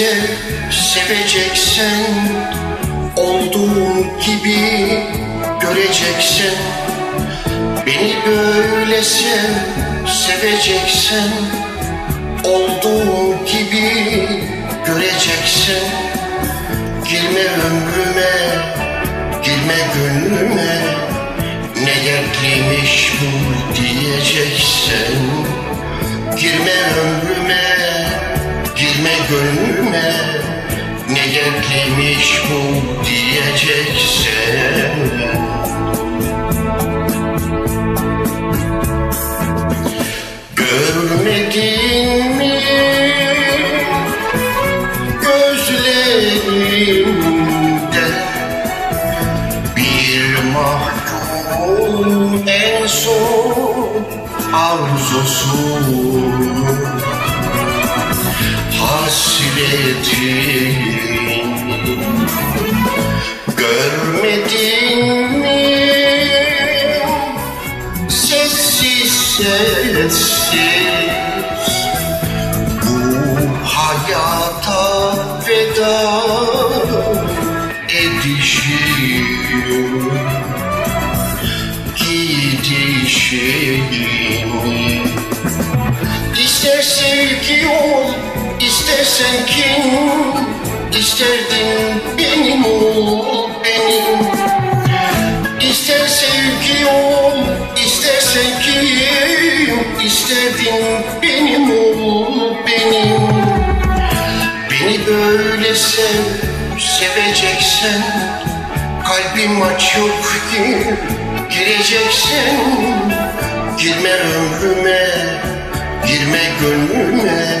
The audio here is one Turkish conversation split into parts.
sev, seveceksen Olduğum gibi göreceksin Beni böyle sev, seveceksen Olduğum gibi göreceksin Girme ömrüme, girme gönlüme Ne dertliymiş bu diyeceksin Girme ömrüme, girme gönlüme Ne dertliymiş bu diyeceksin Görmedin mi gözlerimde Bir mahkum en son arzusu Hasretin Görmedin mi? Sessiz sessiz. Bu hayata veda edişim. Gidişim. İster sevgi ol, istersen kim? İsterdin benim ol, benim. İster sevgi ol, istersen kim İsterdin benim ol, benim. Beni böyle sev, seveceksen Kalbim aç yok ki gireceksin Girme ömrüme, girme gönlüme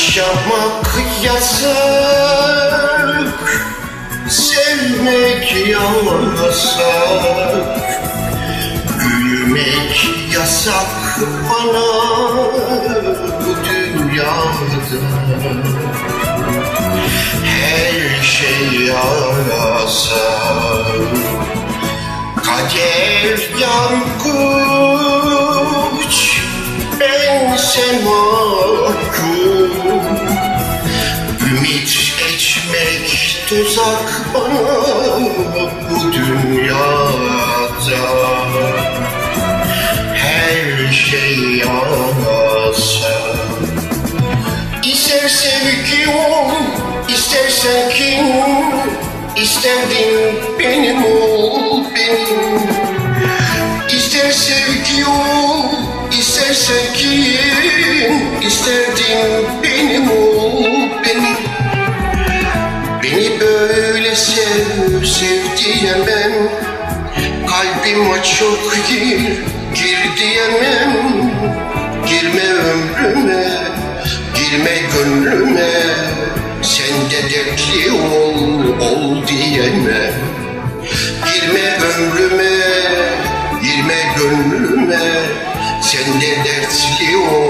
Yaşamak yasak Sevmek yasak Gülmek yasak bana. Bu dünyada Her şey yasak Kader yargıç Bense mahkum tuzak bana bu dünyada. Her şey yasak İster sevgi ol, istersen kim İsterdin benim ol, Açık gir, gir diyemem. Girme ömrüme, girme gönlüme. Sen de dertli ol, ol diyemem. Girme ömrüme, girme gönlüme. Sen de dertli ol